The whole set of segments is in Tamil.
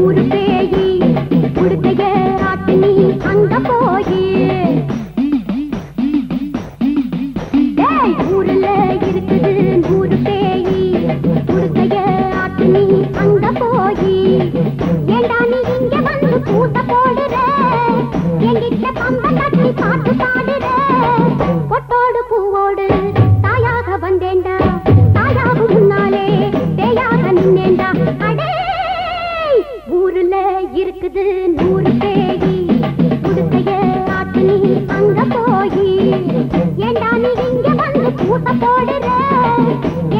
ஊரு பேயி உடுத்தைய நாட்டு நீ அங்க போயி. ஊருல இருக்குது ஊரு பேயி உடுத்தைய நாட்டு நீ அங்க போயி. ஏண்டா நீ இங்க வந்து கூட்ட போடுற? எங்கிட்ட பாட்டு பாடு.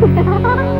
Ha ha ha!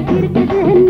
எனக்கு இருக்குது